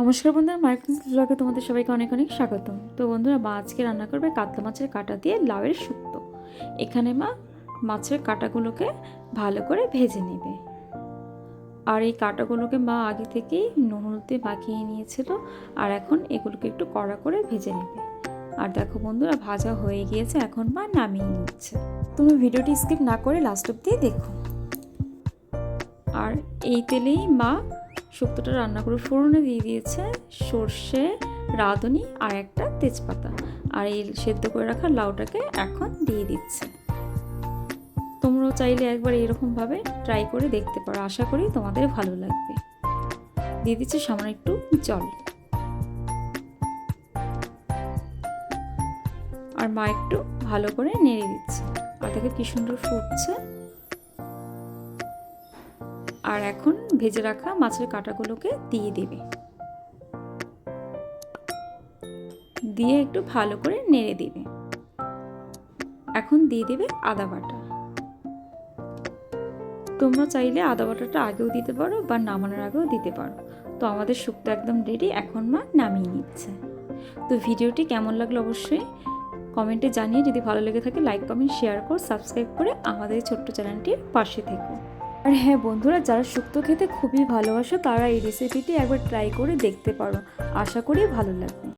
নমস্কার বন্ধুরা মার্কিন ব্লগে তোমাদের সবাইকে অনেক অনেক স্বাগতম। তো বন্ধুরা, মা আজকে রান্না করবে কাতলা মাছের কাটা দিয়ে লাউয়ের শুক্তো। এখানে মা মাছের কাটাগুলোকে ভালো করে ভেজে নেবে। আর এই কাটাগুলোকে মা আগে থেকেই নুন, হলুদে মাখিয়ে নিয়েছিল, আর এখন এগুলোকে একটু কড়া করে ভেজে নেবে। আর দেখো বন্ধুরা, ভাজা হয়ে গিয়েছে, এখন মা নামিয়ে নিচ্ছে। তুমি ভিডিওটি স্কিপ না করে লাস্ট অব্দি দেখো। আর এই তেলেই মা শুক্তোটা রান্না করে ফোড়নে দিয়ে দিয়েছে সর্ষে, রাঁধুনি আর একটা তেজপাতা। আর এই সেদ্ধ করে রাখা লাউটাকে এখন দিয়ে দিচ্ছে। তোমরাও চাইলে একবার এরকমভাবে ট্রাই করে দেখতে পারো। আশা করি তোমাদের ভালো লাগবে। দিয়ে দিচ্ছে সামান্য একটু জল। আর মা একটু ভালো করে নেড়ে দিচ্ছে। আর দেখো কি সুন্দর ফুটছে। আর এখন ভেজে রাখা মাছের কাঁটাগুলোকে দিয়ে দেবে। দিয়ে একটু ভালো করে নেড়ে দেবে। এখন দিয়ে দেবে আদা বাটা। তোমরা চাইলে আদা বাটাটা আগেও দিতে পারো বা নামানোর আগেও দিতে পারো। তো আমাদের শুক্তো একদম রেডি এখন মা নামিয়ে নিচ্ছে। তো ভিডিওটি কেমন লাগল অবশ্যই কমেন্টে জানিয়ে, যদি ভালো লেগে থাকে লাইক কমেন্ট শেয়ার কর সাবস্ক্রাইব করে আমাদের ছোট্ট চ্যানেলটির পাশে থেকো। আর হ্যাঁ বন্ধুরা, যারা শুক্তো খেতে খুবই ভালোবাসো, তারা এই রেসিপিটি একবার ট্রাই করে দেখতে পারো। আশা করি ভালো লাগবে।